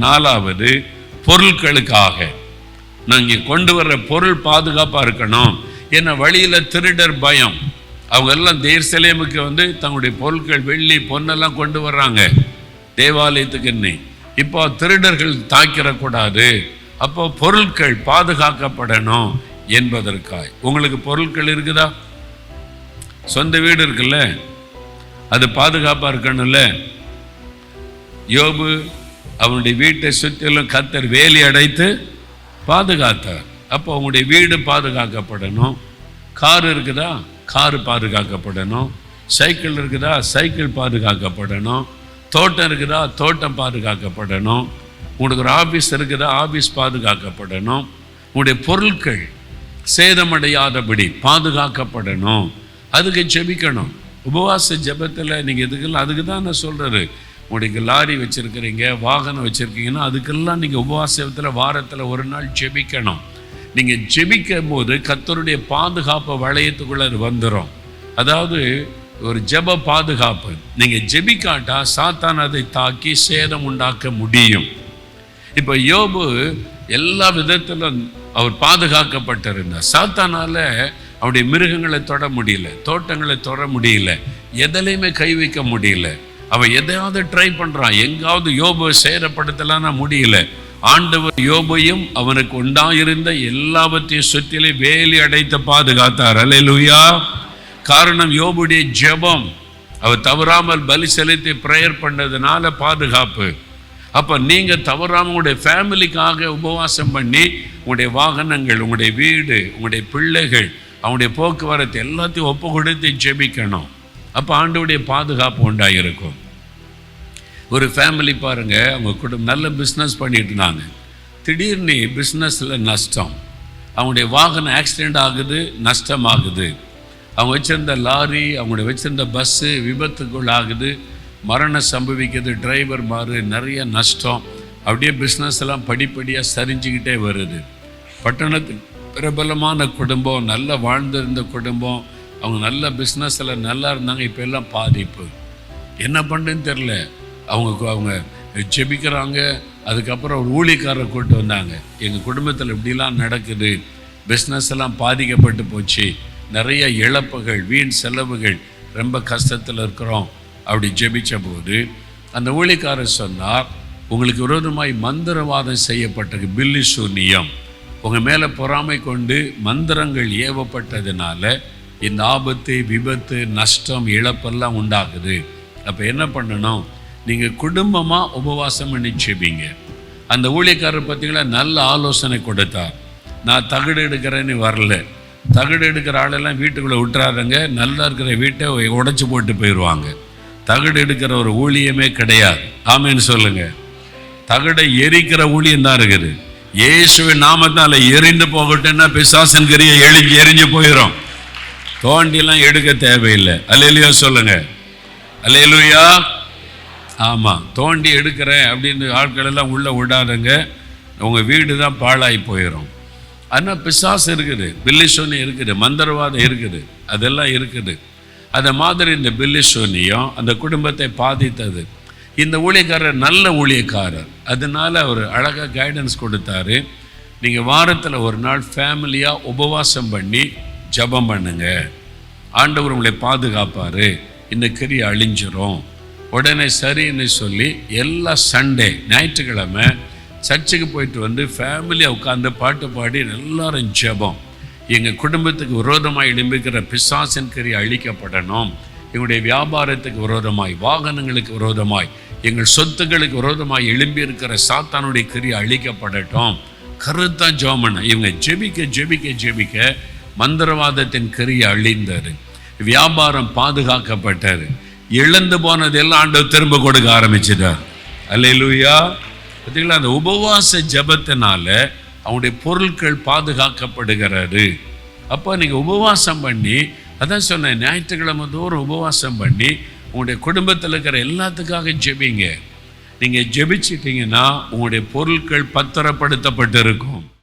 நாலாவது பொருட்களுக்காக நாங்கள் கொண்டு வர்ற பொருள் பாதுகாப்பாக இருக்கணும். ஏன்னா வழியில் திருடர் பயம். அவங்க எல்லாம் தேர்சலேமுக்கு வந்து தங்களுடைய பொருட்கள் வெள்ளி பொன்னெல்லாம் கொண்டு வர்றாங்க. தேவாலயத்துக்குன்னு இப்போ திருடர்கள் தாக்கிடக்கூடாது. அப்போ பொருட்கள் பாதுகாக்கப்படணும் என்பதற்காய். உங்களுக்கு பொருட்கள் இருக்குதா? சொந்த வீடு இருக்குல்ல? அது பாதுகாப்பாக இருக்கணும்ல? யோபு அவனுடைய வீட்டை சுற்றிலும் கத்தர் வேலி அடைத்து பாதுகாத்தார். அப்போ உங்களுடைய வீடு பாதுகாக்கப்படணும். கார் இருக்குதா? கார் பாதுகாக்கப்படணும். சைக்கிள் இருக்குதா? சைக்கிள் பாதுகாக்கப்படணும். தோட்டம் இருக்குதா? தோட்டம் பாதுகாக்கப்படணும். உங்களுக்கு ஒரு ஆஃபீஸ் இருக்குதா? ஆஃபீஸ் பாதுகாக்கப்படணும். உங்களுடைய பொருட்கள் சேதமடையாதபடி பாதுகாக்கப்படணும். அதுக்கு ஜெபிக்கணும். உபவாச ஜெபத்தில் நீங்கள் இதுக்கெல்லாம் அதுக்கு தான் நான் சொல்கிறது உங்களுக்கு லாரி வச்சுருக்கிறீங்க வாகனம் வச்சுருக்கீங்கன்னா அதுக்கெல்லாம் நீங்கள் உபவாசத்தில் வாரத்தில் ஒரு நாள் ஜெபிக்கணும். நீங்கள் ஜெபிக்கும் போது கத்தருடைய பாதுகாப்பு வளையத்துக்குள்ளே அது வந்துடும் அதாவது ஒரு ஜெப பாதுகாப்பு. நீங்கள் ஜெபிக்காட்டா சாத்தான் அதை தாக்கி சேதம் உண்டாக்க முடியும். இப்போ யோபு எல்லா விதத்திலும் அவர் பாதுகாக்கப்பட்டிருந்தார். சாத்தானால் அவருடைய மிருகங்களை தொட முடியல தோட்டங்களை தொட முடியல எதிலையுமே கை வைக்க முடியல. அவன் எதையாவது ட்ரை பண்ணுறான் எங்காவது யோபு சேரப்படுத்தலாம்னா முடியல. ஆண்டவர் யோபையும் அவனுக்கு உண்டாயிருந்த எல்லாவற்றையும் சுற்றிலே வேலி அடைத்து பாதுகாத்தார். அல்லேலூயா காரணம் யோபுடைய ஜெபம். அவர் தவறாமல் பலி செலுத்தி ப்ரேயர் பண்ணதுனால பாதுகாப்பு. அப்போ நீங்கள் தவறாமல் உங்களுடைய ஃபேமிலிக்காக உபவாசம் பண்ணி உங்களுடைய வாகனங்கள் உங்களுடைய வீடு உங்களுடைய பிள்ளைகள் அவங்களுடைய போக்குவரத்து எல்லாத்தையும் ஒப்பு கொடுத்து ஜெபிக்கணும். அப்போ ஆண்டவுடைய பாதுகாப்பு உண்டாயிருக்கும். ஒரு ஃபேமிலி பாருங்கள் அவங்க குடும்பம் நல்ல பிஸ்னஸ் பண்ணிட்டு இருந்தாங்க. திடீர்னு பிஸ்னஸில் நஷ்டம். அவங்களுடைய வாகனம் ஆக்சிடெண்ட் ஆகுது நஷ்டமாகுது. அவங்க வச்சுருந்த லாரி அவங்களுடைய வச்சுருந்த பஸ்ஸு விபத்துக்குள் ஆகுது. மரணம் சம்பவிக்குது டிரைவர் மாறு நிறைய நஷ்டம். அப்படியே பிஸ்னஸ் எல்லாம் படிப்படியாக சரிஞ்சுக்கிட்டே வருது. பட்டணத்து பிரபலமான குடும்பம் நல்லா வாழ்ந்திருந்த குடும்பம் அவங்க நல்ல பிஸ்னஸில் நல்லா இருந்தாங்க இப்போ எல்லாம் பாதிப்பு என்ன பண்ணுன்னு தெரில அவங்க அவங்க ஜெபிக்கிறாங்க. அதுக்கப்புறம் ஒரு ஊழியக்காரரை கூட்டு வந்தாங்க. எங்கள் குடும்பத்தில் இப்படிலாம் நடக்குது. பிஸ்னஸ் எல்லாம் பாதிக்கப்பட்டு போச்சு. நிறைய இழப்புகள் வீண் செலவுகள் ரொம்ப கஷ்டத்தில் இருக்கிறோம் அப்படி ஜெபிச்ச போது அந்த ஊழிக்காரர் சொன்னார் உங்களுக்கு விரோதமாய் மந்திரவாதம் செய்யப்பட்டது பில்லி சூன்யம் உங்கள் மேலே பொறாமை கொண்டு மந்திரங்கள் ஏவப்பட்டதுனால இந்த ஆபத்து விபத்து நஷ்டம் இழப்பெல்லாம் உண்டாகுது. அப்போ என்ன பண்ணணும்? நீங்கள் குடும்பமாக உபவாசம் பண்ணி செபிங்க அந்த ஊழியக்காரர் பார்த்தீங்களா நல்ல ஆலோசனை கொடுத்தார் நான் தகடு எடுக்கிறேன்னு வரல. தகடு எடுக்கிற ஆளெல்லாம் வீட்டுக்குள்ளே விட்டுறாருங்க நல்லா இருக்கிற வீட்டை உடைச்சி போட்டு போயிடுவாங்க தகடு எடுக்கிற ஒரு ஊழியமே கிடையாது. ஆமேன்னு சொல்லுங்க. தகடை எரிக்கிற ஊழியம் தான் இருக்குது. இயேசுவின் நாமத்தால் எரிந்து போகட்டும்னா பிசாசன் கிரிய எழிஞ்சு எரிஞ்சு போயிடும் தோண்டிலாம் எடுக்க தேவையில்லை. அல்லையிலையோ சொல்லுங்க. அல்லையிலுயா ஆமாம் தோண்டி எடுக்கிறேன் அப்படின்னு ஆட்கள் எல்லாம் உள்ளே விடாதுங்க. உங்கள் வீடு தான் பாழாகி போயிடும் ஆனால் பிசாசு இருக்குது பில்லிசோனி இருக்குது மந்திரவாதம் இருக்குது அதெல்லாம் இருக்குது. அதை மாதிரி இந்த பில்லிசோனியும் அந்த குடும்பத்தை பாதித்தது. இந்த ஊழியக்காரர் நல்ல ஊழியக்காரர். அதனால அவர் அழகாக கைடன்ஸ் கொடுத்தாரு. நீங்கள் வாரத்தில் ஒரு நாள் ஃபேமிலியாக உபவாசம் பண்ணி ஜபம் பண்ணுங்க. ஆண்டவர் உங்களை பாதுகாப்பார். இந்த கிரி அழிஞ்சிரும். உடனே சரின்னு சொல்லி எல்லா சண்டே ஞாயிற்றுக்கிழமை சர்ச்சுக்கு போயிட்டு வந்து ஃபேமிலியாக உட்காந்து பாட்டு பாடி எல்லாரும் ஜெபம். எங்கள் குடும்பத்துக்கு விரோதமாக எழும்பிக்கிற பிசாசின் கறி அழிக்கப்படணும். எங்களுடைய வியாபாரத்துக்கு விரோதமாய் வாகனங்களுக்கு விரோதமாய் எங்கள் சொத்துக்களுக்கு விரோதமாய் எழும்பி இருக்கிற சாத்தானுடைய கறி அழிக்கப்படட்டும். கருத்தான் ஜோமன் இவங்க ஜெபிக்க ஜெபிக்க ஜெபிக்க மந்திரவாதத்தின் கரிய அழிந்தார் வியாபாரம் பாதுகாக்கப்பட்டாரு இழந்து போனதெல்லாம் ஆண்டவர் திரும்ப கொடுக்க ஆரம்பிச்சிட்டார். அல்லையிலூயா பார்த்தீங்களா அந்த உபவாச ஜபத்தினால அவனுடைய பொருட்கள் பாதுகாக்கப்படுகிறாரு அப்போ நீங்கள் உபவாசம் பண்ணி அதான் சொன்னேன் ஞாயிற்றுக்கிழமை தோறும் உபவாசம் பண்ணி உங்களுடைய குடும்பத்தில் இருக்கிற எல்லாத்துக்காக ஜெபிங்க. நீங்கள் ஜெபிச்சிட்டிங்கன்னா உங்களுடைய பொருட்கள் பத்திரப்படுத்தப்பட்டிருக்கும்.